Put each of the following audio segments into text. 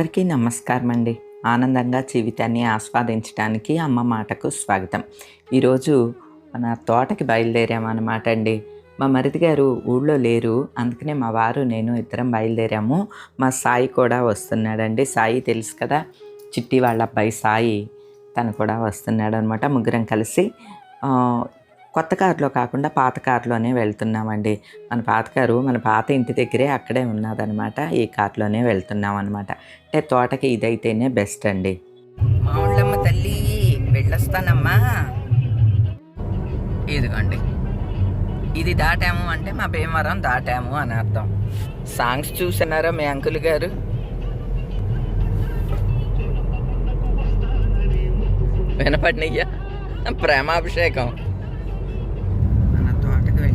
అందరికీ నమస్కారం అండి ఆనందంగా జీవితాన్ని ఆస్వాదించడానికి అమ్మ మాటకు స్వాగతం. ఈరోజు మన తోటకి బయలుదేరామన్నమాట అండి. మా మరిది గారు ఊళ్ళో లేరు. అందుకనే మా వారు నేను ఇద్దరం బయలుదేరాము. మా సాయి కూడా వస్తున్నాడండి. సాయి తెలుసు కదా చిట్టి వాళ్ళ అబ్బాయి సాయి తను కూడా వస్తున్నాడు అనమాట ముగ్గురం కలిసి కొత్త కారులో కాకుండా పాత కారులోనే వెళ్తున్నామండి. మన పాత కారు మన పాత ఇంటి దగ్గరే అక్కడే ఉన్నదనమాట. ఈ కారులోనే వెళ్తున్నాం అనమాట అంటే తోటకి ఇదైతేనే బెస్ట్ అండి. మావుళ్ళమ్మ తల్లి వెళ్ళొస్తానమ్మా. ఇదిగోండి. ఇది దాటాము అంటే మా భీమవరం దాటాము అని అర్థం. సాంగ్స్ చూసినారా మీ అంకుల్ గారు? వినపడినయ్యా? ప్రేమాభిషేకం.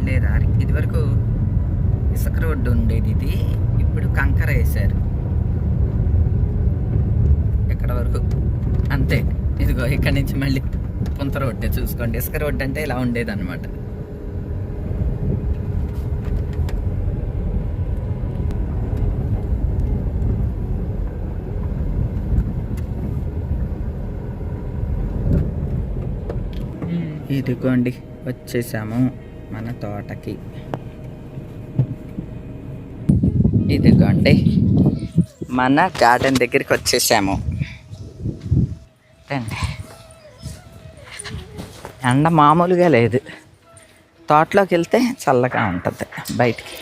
వెళ్ళే దారి. ఇదివరకు ఇసుక రోడ్డు ఉండేది ఇది. ఇప్పుడు కంకర వేశారు. ఎక్కడ వరకు? అంతే. ఇదిగో ఇక్కడి నుంచి మళ్ళీ పుంత రోడ్డే చూసుకోండి. ఇసుక రోడ్డు అంటే ఇలా ఉండేది అనమాట ఇదిగోండి వచ్చేసాము. మన తోటకి. ఇదిగోండి మన గార్డెన్ దగ్గరికి వచ్చేసాము. రండి. ఎండ మామూలుగా లేదు. తోటలోకి వెళ్తే చల్లగా ఉంటుంది బయటికి.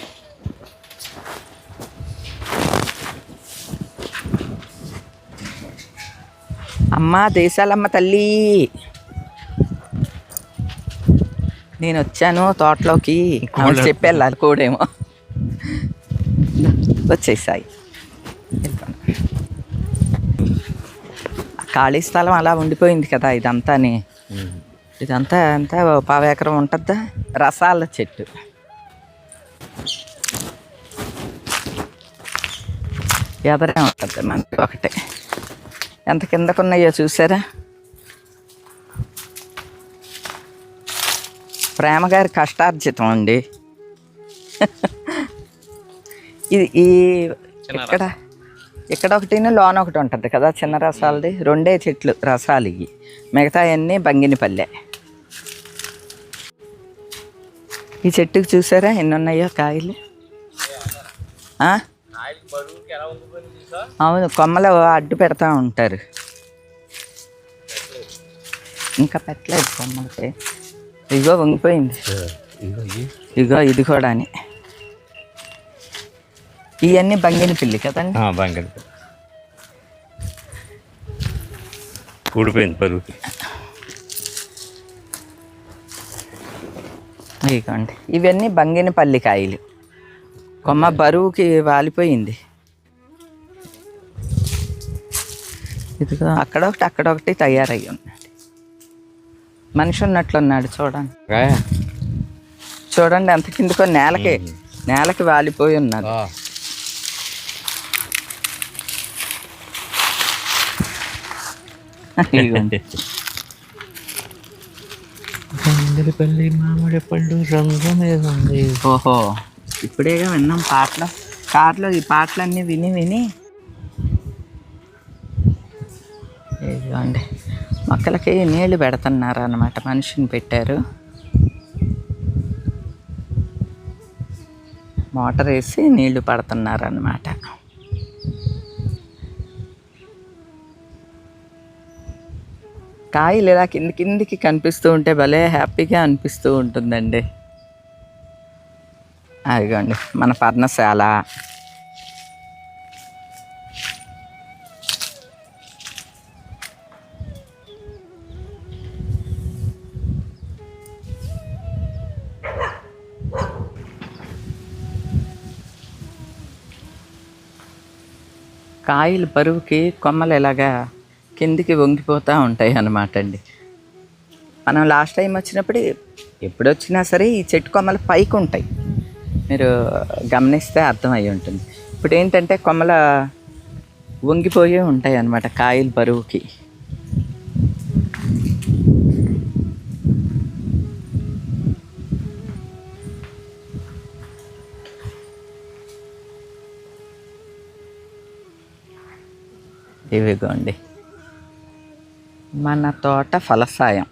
అమ్మ దేశాలమ్మ తల్లి! నేను వచ్చాను తోటలోకి చెప్పి వెళ్ళాలి కూడేమో. వచ్చేసాయి. ఖాళీ స్థలం అలా ఉండిపోయింది కదా ఇదంతాని. ఇదంతా అంతా ఓ పావు ఎకరం ఉంటుందా రసాల చెట్టు. ఎదరే ఉంటుంది మనకి ఒకటే. ఎంత కిందకున్నాయో చూసారా? ప్రేమ గారి కష్టార్జితం అండి. ఇది ఈ ఇక్కడ ఇక్కడ ఒకటి లోన ఒకటి ఉంటుంది కదా చిన్న రసాలది? రెండే చెట్లు రసాలు ఇవి. మిగతా అన్నీ బంగినిపల్లె. ఈ చెట్టుకు చూసారా ఎన్ని ఉన్నాయో కాయలు? అవును కొమ్మలు అడ్డు పెడతా ఉంటారు. ఇంకా పెట్టలేదు కొమ్మలకి. ఇగో వంగిపోయింది. ఇగో ఇది కూడా అని. ఇవన్నీ బంగిని పిల్లి కదండి బంగారు ఊడిపోయింది పరుగుకి ఇదిగోండి ఇవన్నీ బంగినపల్లి కాయలు. కొమ్మ బరువుకి వాలిపోయింది. ఇదిగో అక్కడ ఒకటి అక్కడ ఒకటి తయారయ్యి ఉన్నాడు మనిషి ఉన్నట్లున్నాడు చూడండి. చూడండి ఎంత కిందకో నేలకి నేలకి వాలిపోయి ఉన్నది ఇదిగోండి. బంగిరిపల్లి మామిడి పళ్ళు రంగు మీద ఉంది. ఓహో ఇప్పుడేగా విన్నాం పాటలు. కార్లో ఈ పాటలన్నీ విని విని మొక్కలకి నీళ్ళు పెడుతున్నారు అనమాట మనిషిని పెట్టారు. మోటార్ వేసి నీళ్ళు పడుతున్నారు అన్నమాట కాయలు ఇలా కింది కిందికి కనిపిస్తూ ఉంటే భలే హ్యాపీగా అనిపిస్తూ ఉంటుందండి. అదిగోండి మన పర్ణశాల. కాయలు బరువుకి కొమ్మలు ఇలాగా కిందికి వంగిపోతూ ఉంటాయి అన్నమాట అండి. మనం లాస్ట్ టైం వచ్చినప్పుడు ఎప్పుడు వచ్చినా సరే ఈ చెట్టు కొమ్మలు పైకి ఉంటాయి. మీరు గమనిస్తే అర్థమై ఉంటుంది. ఇప్పుడు ఏంటంటే కొమ్మల వంగిపోయే ఉంటాయి అన్నమాట కాయలు బరువుకి ఇవిగోండి మన తోట ఫలసాయం.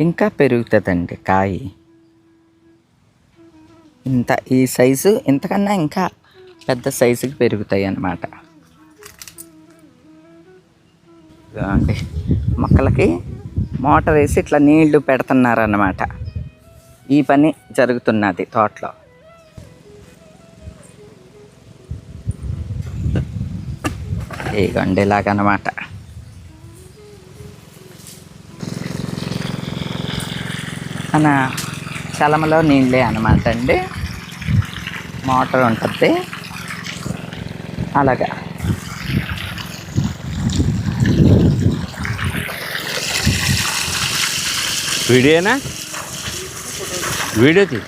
ఇంకా పెరుగుతుందండి కాయ. ఇంత ఈ సైజు ఇంతకన్నా ఇంకా పెద్ద సైజుకి పెరుగుతాయి అన్నమాట. మొక్కలకి మోటార్ వేసి ఇట్లా నీళ్ళు పెడుతున్నారన్నమాట. ఈ పని జరుగుతున్నది తోటలో. ఈ గండిలాగనమాట. మన చలమలో నీళ్ళే అనమాట అండి. మోటార్ ఉంటుంది. అలాగా. వీడియోనా? వీడియో తీ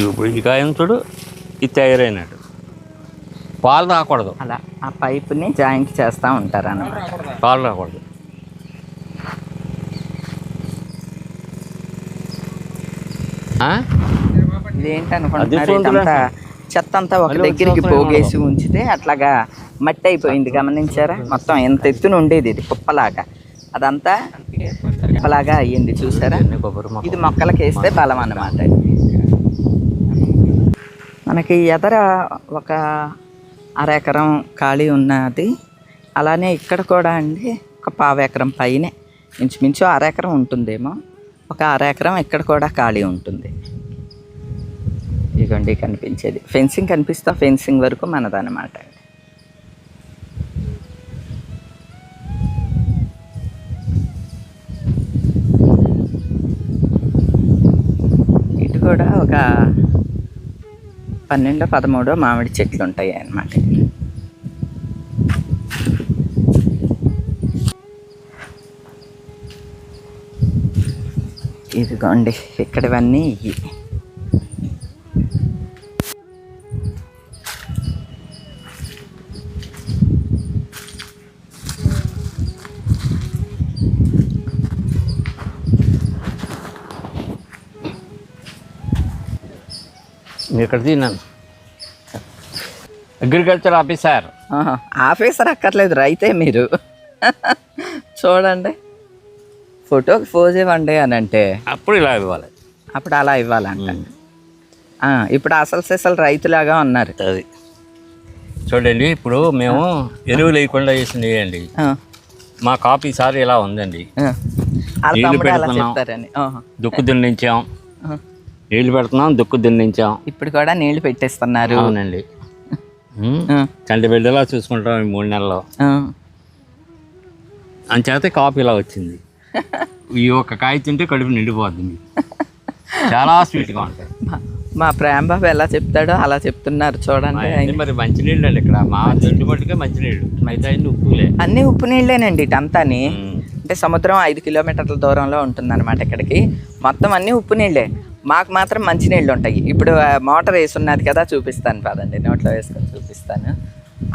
ఇప్పుడు ఈ కాయం చూడు ఇది తయారైనట్టు. పాలు రాకూడదు. అలా ఆ పైపుని జాయింట్ చేస్తూ ఉంటారు అన్నమాట పాలు రాకూడదు. ఆ? ఇదేంటి అనుకుంటున్నారు. ఇదంతా చెత్త అంతా ఒక దగ్గరికి పోగేసి ఉంచితే అట్లాగా మట్టి అయిపోయింది గమనించారా? మొత్తం ఎంత ఎత్తున ఉండేది ఇది? కుప్పలాగా. అదంతా కుప్పలాగా అయ్యింది చూసారా. ఇది మొక్కలకి వేస్తే బలం అన్నమాట. మనకి ఎదర ఒక అర ఎకరం ఖాళీ ఉన్నది. అలానే ఇక్కడ కూడా అండి ఒక పావు ఎకరం పైనే. ఇంచుమించు అర ఎకరం ఉంటుందేమో. ఒక అర ఎకరం ఇక్కడ కూడా ఖాళీ ఉంటుంది. ఇదిగోండి కనిపించేది. ఫెన్సింగ్ కనిపిస్తా ఫెన్సింగ్ వరకు మనదన్నమాట. ఇటు కూడా ఒక పన్నెండో పదమూడో మామిడి చెట్లు ఉంటాయి అన్నమాట. ఇదిగోండి ఇక్కడవన్నీ ఇవి. ఇక్కడ తిన్నాను అగ్రికల్చర్ ఆఫీసర్. ఆఫీసర్ అక్కర్లేదు రైతే మీరు. చూడండి. ఫోటోకి ఫోజ్ ఇవ్వండి అని అంటే. అప్పుడు ఇలా ఇవ్వాలి. అప్పుడు అలా ఇవ్వాలంట. ఇప్పుడు అసలు సిసలు రైతులాగా ఉన్నారు. అది. చూడండి ఇప్పుడు మేము ఎరువు లేకుండా చేసింది ఆ, మా కాపీ సారి ఇలా ఉందండి. చెప్తారని దుక్కు దున్నించాం. నీళ్ళు పెడుతున్నాం దుక్కు దున్నించాం. ఇప్పుడు కూడా నీళ్ళు పెట్టేస్తున్నారు. అవునండి. చంటి బిడ్డలా చూసుకుంటాం ఈ మూడు నెలల్లో. అంచేత కాపీ ఇలా వచ్చింది. ఈ ఒక్క కాయ తింటే కడుపు నిండిపోద్ది మీకు. చాలా స్వీట్గా ఉంటాయి. మా- ప్రేమ బాబు ఎలా చెప్తాడో అలా చెప్తున్నారు చూడండి మరి మంచినీళ్ళు అండి ఇక్కడ. మా ఇంటి మట్టుకే మంచినీళ్ళు. అన్ని ఉప్పులే అన్నీ ఉప్పు నీళ్ళేనండి ఇటంతాని. అంటే సముద్రం ఐదు కిలోమీటర్ల దూరంలో ఉంటుందన్నమాట ఇక్కడికి. మొత్తం అన్నీ ఉప్పు నీళ్ళే. మాకు మాత్రం మంచినీళ్ళు ఉంటాయి. ఇప్పుడు మోటార్ వేసి ఉన్నది కదా చూపిస్తాను పదండి. నోట్లో వేసుకొని చూపిస్తాను.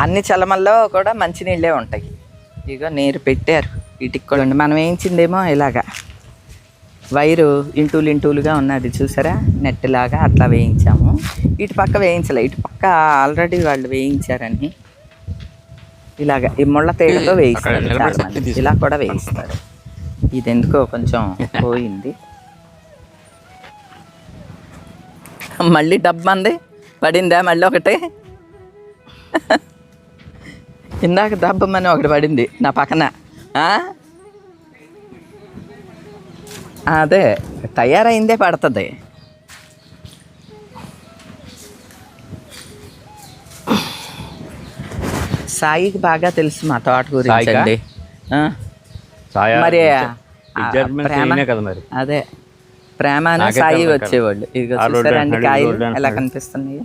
అన్ని చలమల్లో కూడా మంచినీళ్ళే ఉంటాయి. ఇగో నీరు పెట్టారు. వీటికి కూడా. మనం వేయించిందేమో ఇలాగా. వైరు ఇంటూలు ఇంటూలుగా ఉన్నది చూసారా? నెట్ లాగా అట్లా వేయించాము. ఇటు పక్క వేయించలే. ఇటు పక్క ఆల్రెడీ వాళ్ళు వేయించారని. ఇలాగ. ఈ ముళ్ళ తేగతో వేయిస్తారు. ఇలా కూడా వేయిస్తారు. ఇది ఎందుకో కొంచెం పోయింది. మళ్ళీ డబ్బంది పడిందా మళ్ళీ ఒకటి? ఇందాక దబ్బమని ఒకటి పడింది నా పక్కన? అదే తయారైందే పడుతుంది. సాయికి బాగా తెలుసు మా తోట గురించి? అండి. మరి. అదే. ప్రేమ అని సాయి వచ్చేవాళ్ళు. ఇదిగో రోడ్డు చూసారండి కాయలు ఎలా. కనిపిస్తున్నాయి?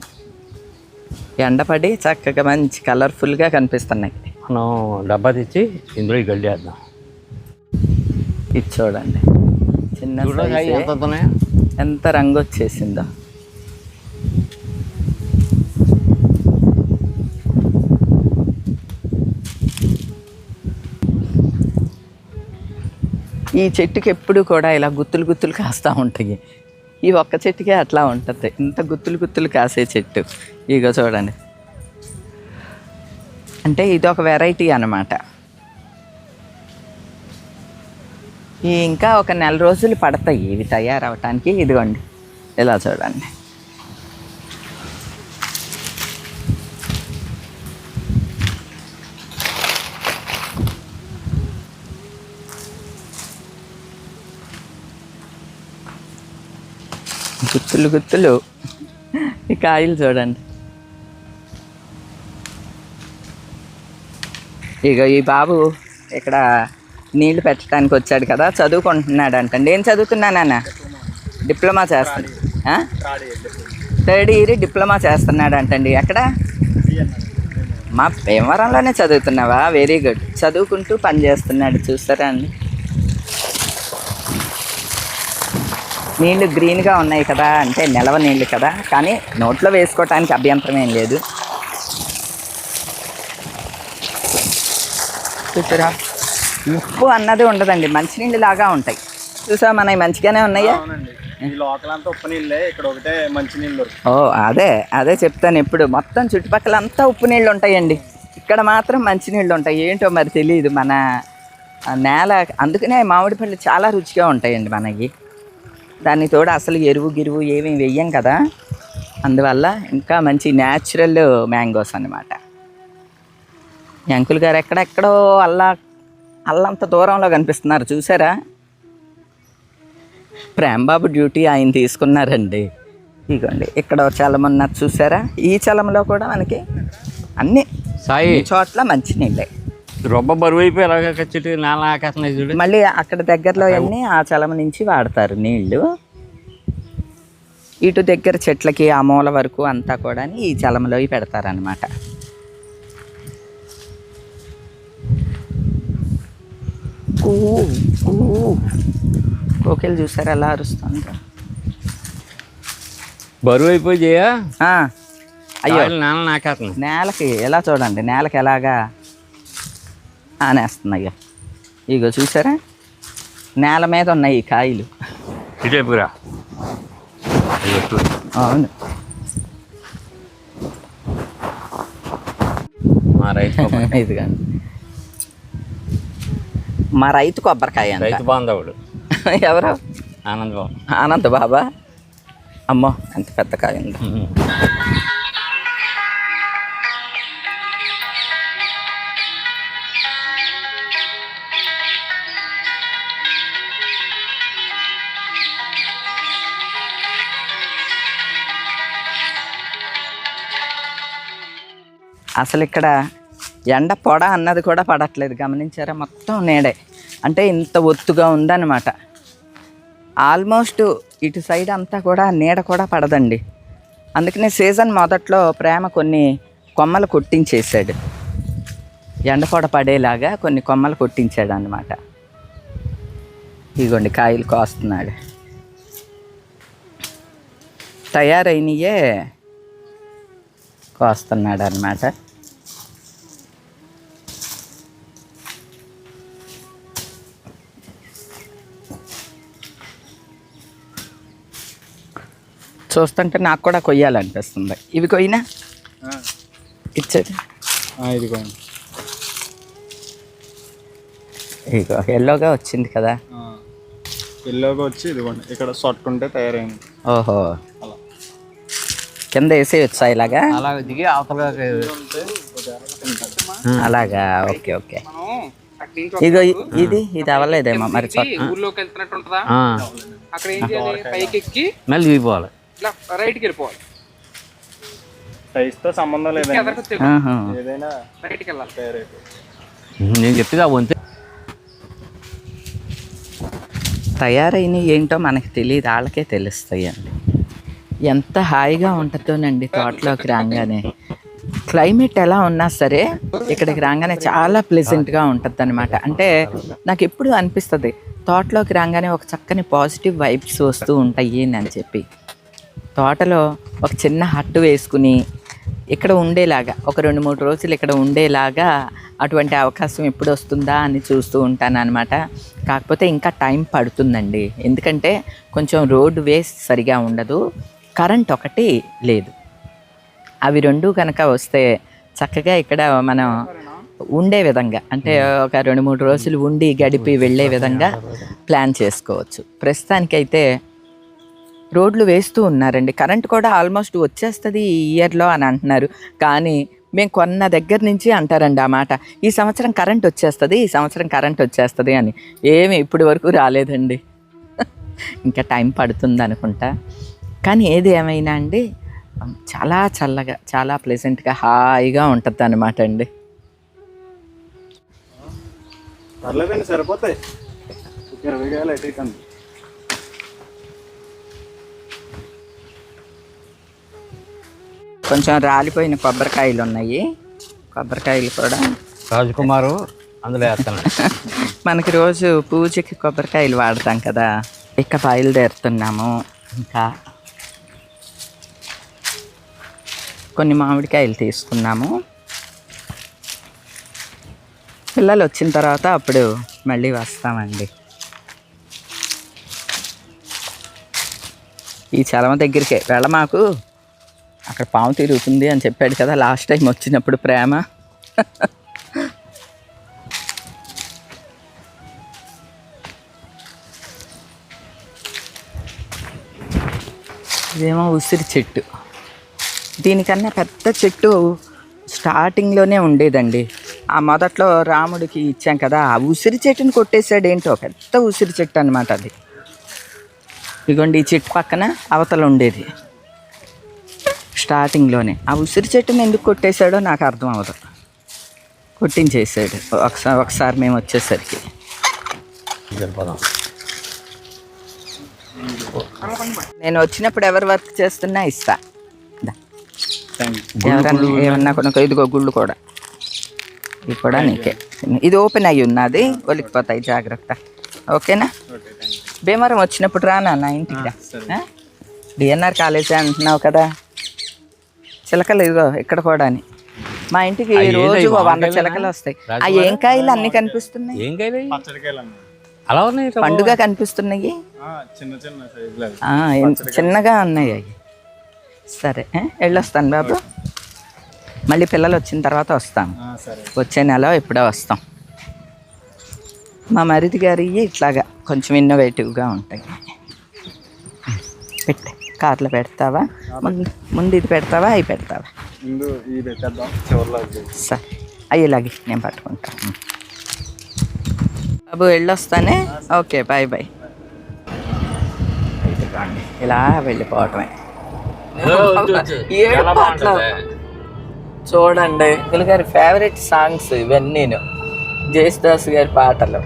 ఎండపడి చక్కగా మంచి కలర్ఫుల్గా కనిపిస్తున్నాయి. మనం డబ్బా తెచ్చి ఇందులో వేద్దాం. ఇది చూడండి. చిన్న ఎంత రంగు వచ్చేసిందో. ఈ చెట్టుకి ఎప్పుడు కూడా ఇలా గుత్తులు గుత్తులు కాస్తూ ఉంటాయి. ఈ ఒక్క చెట్టుకే అట్లా ఉంటుంది. ఇంత గుత్తులు గుత్తులు కాసే చెట్టు. ఇగో చూడండి. అంటే ఇది ఒక వెరైటీ అనమాట ఇంకా ఒక నెల రోజులు పడతాయి ఇవి తయారవటానికి. ఇదిగోండి. ఇలా చూడండి. గుత్తులు గుత్తులు. ఈ కాయలు చూడండి. ఇక ఈ బాబు ఇక్కడ నీళ్ళు పెట్టడానికి వచ్చాడు కదా చదువుకుంటున్నాడు అంటండి ఏం చదువుతున్నానన్న డిప్లొమా చేస్తాడు థర్డ్ ఇయర్ డిప్లొమా చేస్తున్నాడు అంటండి ఎక్కడ? మా భీమవరంలోనే చదువుతున్నావా? Very good. చదువుకుంటూ పని చేస్తున్నాడు చూస్తారా అండి? నీళ్ళు గ్రీన్గా ఉన్నాయి కదా అంటే నిలవ నీళ్ళు కదా కానీ నోట్లో వేసుకోవటానికి అభ్యంతరం ఏం లేదు. చూసారా? ఉప్పు అన్నది ఉండదండి మంచినీళ్ళు లాగా ఉంటాయి. చూసా మనవి మంచిగానే ఉన్నాయా? అవునండి. ఈ లోకల్ అంతా ఉప్పు నీళ్ళే ఇక్కడ ఒకటే మంచి నీళ్ళు దొరుకుతాయి. ఓ అదే అదే చెప్తాను ఇప్పుడు మొత్తం చుట్టుపక్కల అంతా ఉప్పు నీళ్ళు ఉంటాయండి. ఇక్కడ మాత్రం మంచినీళ్ళు ఉంటాయి. ఏంటో మరి తెలియదు మన నేల. అందుకనే మామిడి పళ్ళు చాలా రుచిగా ఉంటాయండి మనకి. దాని తోడు అసలు ఎరువు గిరువు ఏమీ వెయ్యం కదా. అందువల్ల ఇంకా మంచి న్యాచురల్ మ్యాంగోస్ అన్నమాట. ఈ అంకుల్ గారు ఎక్కడెక్కడో అల్లా అల్లంత దూరంలో కనిపిస్తున్నారు చూసారా? ప్రేమబాబు డ్యూటీ ఆయన తీసుకున్నారండి. ఇదిగోండి ఇక్కడ చలం ఉన్నది చూసారా? ఈ చలంలో కూడా మనకి అన్ని సాయి. చోట్ల మంచినీళ్ళే రొబ్బ బరువు అయిపోయి ఎలాగ చెట్టు చూడు. మళ్ళీ అక్కడ దగ్గరలో అన్నీ ఆ చలం నుంచి వాడతారు నీళ్ళు ఇటు దగ్గర చెట్లకి ఆ మూల వరకు అంతా కూడా ఈ చలంలో పెడతారనమాట కోకిలు చూసారా ఎలా అరుస్తుందో? బరువు అయిపోయి చేయ? అయ్యో. నేల నాకేస్తున్నాయి నేలకి ఎలా చూడండి నేలకి ఎలాగా ఆనేస్తున్నాయి ఇగో చూసారా? నేల మీద ఉన్నాయి ఈ కాయలు. ఇటేపురా. అవును. మా రైతు మా రైతు కొబ్బరికాయ రైతు బాంధవుడు. ఎవరు? ఆనంద్ బాబు. ఆనంద్ బాబా? అమ్మో ఎంత పెద్ద కాయ ఉంది. అసలు ఇక్కడ ఎండ పొడ అన్నది కూడా పడట్లేదు. గమనించారా? మొత్తం నీడే. అంటే ఇంత ఒత్తుగా ఉందన్నమాట. ఆల్మోస్ట్ ఇటు సైడ్ అంతా కూడా నీడ కూడా పడదండి. అందుకనే సీజన్ మొదట్లో ప్రేమ కొన్ని కొమ్మలు కొట్టించేశాడు. ఎండపొడ పడేలాగా కొన్ని కొమ్మలు కొట్టించాడు అనమాట ఇదిగోండి కాయలు కోస్తున్నాడు. తయారైనయే కోస్తున్నాడు అనమాట చూస్తుంటే నాకు కూడా కొయ్యాలనిపిస్తుంది. ఇవి కొయ్యినా? ఇచ్చేది. ఇదిగోండి ఇగో ఎల్లోగా వచ్చింది కదా. ఎల్లోగా వచ్చి ఇదిగోండి ఇక్కడ సొట్టుంటే తయారైంది. ఓహో. అలా. కింద వేసేయచ్చా ఇలాగా? అలా దిగి అవతల అలాగా ఓకే ఓకే. ఇగో ఇ- ఇది ఇది అవ్వలేదేమో మరి చొట్ట ఊర్లోకి వెళ్తున్నట్టు ఉంటుందా అక్కడ ఏం చేయాలి? పైకి ఎక్కి మళ్ళీ దిగిపోవాలి. ఇట్లా రైట్కి వెళ్ళిపోవాలి. సంబంధం లేదండి. ఆహా. ఏదైనా రైట్కి వెళ్ళాలి. నేను చెప్తే వంతే తయారైనవి ఏంటో మనకి తెలియదు వాళ్ళకే తెలుస్తాయి అండి. ఎంత హాయిగా ఉంటుందోనండి తోటలోకి రాగానే. క్లైమేట్ ఎలా ఉన్నా సరే ఇక్కడికి రాగానే చాలా ప్లెజెంట్గా ఉంటుంది అనమాట అంటే నాకు ఎప్పుడు అనిపిస్తుంది తోటలోకి రాగానే ఒక చక్కని పాజిటివ్ వైబ్స్ వస్తూ ఉంటాయి అని చెప్పి. తోటలో ఒక చిన్న హట్టు వేసుకుని ఇక్కడ ఉండేలాగా ఒక రెండు మూడు రోజులు ఇక్కడ ఉండేలాగా అటువంటి అవకాశం ఎప్పుడు వస్తుందా అని చూస్తూ ఉంటాను అనమాట కాకపోతే ఇంకా టైం పడుతుందండి. ఎందుకంటే కొంచెం రోడ్డు వేస్ సరిగా ఉండదు కరెంట్ ఒకటి లేదు. అవి రెండు కనుక వస్తే చక్కగా ఇక్కడ మనం ఉండే విధంగా అంటే ఒక రెండు మూడు రోజులు ఉండి గడిపి వెళ్ళే విధంగా ప్లాన్ చేసుకోవచ్చు. ప్రస్తుతానికైతే రోడ్లు వేస్తూ ఉన్నారండి. కరెంట్ కూడా ఆల్మోస్ట్ వచ్చేస్తుంది ఈ ఇయర్లో అని అంటున్నారు. కానీ మేము కొన్న దగ్గర నుంచి అంటారండి ఆ మాట. ఈ సంవత్సరం కరెంట్ వచ్చేస్తుంది ఈ సంవత్సరం కరెంట్ వచ్చేస్తుంది అని. ఏమి ఇప్పటి వరకు రాలేదండి. ఇంకా టైం పడుతుంది అనుకుంటా. కానీ ఏది ఏమైనా అండి చాలా చల్లగా చాలా ప్లెజెంట్గా హాయిగా ఉంటుంది అనమాట అండి. పర్లేదండి సరిపోతాయి. ఇరవై కొంచెం రాలిపోయిన కొబ్బరికాయలు ఉన్నాయి. కొబ్బరికాయలు కూడా రాజకుమారు అందులో వేస్తాను. మనకి రోజు పూజకి కొబ్బరికాయలు వాడతాం కదా. ఇక బయలుదేరుతున్నాము. ఇంకా కొన్ని మామిడికాయలు తీసుకున్నాము. పిల్లలు వచ్చిన తర్వాత అప్పుడు మళ్ళీ వస్తామండి. ఈ చలమ దగ్గరికే వెళ్ళ మాకు అక్కడ పాము తిరుగుతుంది అని చెప్పాడు కదా లాస్ట్ టైం వచ్చినప్పుడు ప్రేమ. ఇదేమో ఉసిరి చెట్టు. దీనికన్నా పెద్ద చెట్టు స్టార్టింగ్లోనే ఉండేదండి. ఆ మొదట్లో రాముడికి ఇచ్చాం కదా ఆ ఉసిరి చెట్టుని కొట్టేశాడు ఏంటో పెద్ద ఉసిరి చెట్టు అనమాట అది. ఇదిగోండి ఈ చెట్టు పక్కన అవతల ఉండేది. స్టార్టింగ్లోనే. ఆ ఉసిరి చెట్టుని ఎందుకు కొట్టేశాడో నాకు అర్థం అవ్వదు. కొట్టించేసాడు ఒకసారి ఒకసారి మేము వచ్చేసరికి. నేను వచ్చినప్పుడు ఎవరు వర్క్ చేస్తున్నా ఇస్తా. ఎవరన్నా ఏమన్నా కొనుక్కో ఇదిగో గుళ్ళు కూడా. ఇది కూడా నీకే. ఇది ఓపెన్ అయ్యి ఉన్నది. ఒలికిపోతాయి. జాగ్రత్త. ఓకేనా? భీమవరం వచ్చినప్పుడు రానా నా ఇంటికి. డిఎన్ఆర్ కాలేజీ అంటున్నావు కదా. చిలకలు ఇదిగో ఇక్కడ కూడా మా ఇంటికి రోజు వంద? చిలకలు వస్తాయి. ఆ? ఏం కాయలు అన్ని కనిపిస్తున్నాయి. ఏం కాయలు అలా ఉన్నాయి పండుగ కనిపిస్తున్నాయి. చిన్న చిన్న చిన్నగా ఉన్నాయి అవి. సరే? వెళ్ళొస్తాను బాబు. మళ్ళీ పిల్లలు వచ్చిన తర్వాత వస్తాను. ఆ, సరే. వచ్చే నెల ఎప్పుడో వస్తాం. మా మరిది గారి ఇట్లాగా కొంచెం ఇన్నోవేటివ్గా ఉంటాయి. పెట్టే. కార్లో పెడతావా? ముందు ఇది పెడతావా? అవి పెడతావా? ముందు ఇది పెట్టేద్దాం. చివరిలో అది సరే. అయ్యేలాగే నేను పట్టుకుంటాను బాబు వెళ్ళొస్తానే? ఓకే బాయ్ బాయ్ ఇలా వెళ్ళిపోవటమే. ఏడు పాటలు. చూడండి పిల్ల గారి ఫేవరెట్ సాంగ్స్ ఇవన్నీను. జేసుదాస్ గారి పాటలు.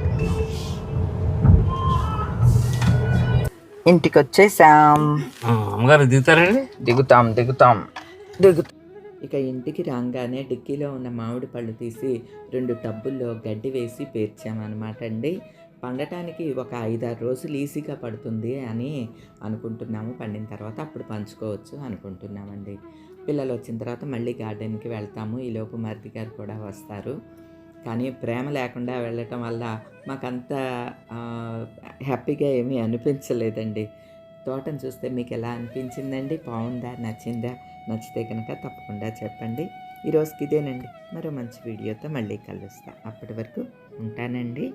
ఇంటికి వచ్చేసాం అమ్మగారు దిగుతారండి? దిగుతాం దిగుతాం. దిగుతాం ఇక ఇంటికి రాగానే డిక్కీలో ఉన్న మామిడి పళ్ళు తీసి రెండు టబ్బుల్లో గడ్డి వేసి పేర్చామన్నమాట అండి. పండటానికి ఒక ఐదారు రోజులు ఈజీగా పడుతుంది అని అనుకుంటున్నాము. పండిన తర్వాత అప్పుడు పంచుకోవచ్చు అనుకుంటున్నామండి. పిల్లలు వచ్చిన తర్వాత మళ్ళీ గార్డెన్కి వెళ్తాము. ఈలోపు మరిది గారు కూడా వస్తారు. కానీ ప్రేమ లేకుండా వెళ్ళటం వల్ల మాకంత హ్యాపీగా ఏమీ అనిపించలేదండి. తోటను చూస్తే మీకు ఎలా అనిపించిందండి? బాగుందా? నచ్చిందా? నచ్చితే కనుక తప్పకుండా చెప్పండి. ఈరోజుకి ఇదేనండి. మరో మంచి వీడియోతో మళ్ళీ కలుస్తా. అప్పటి వరకు ఉంటానండి.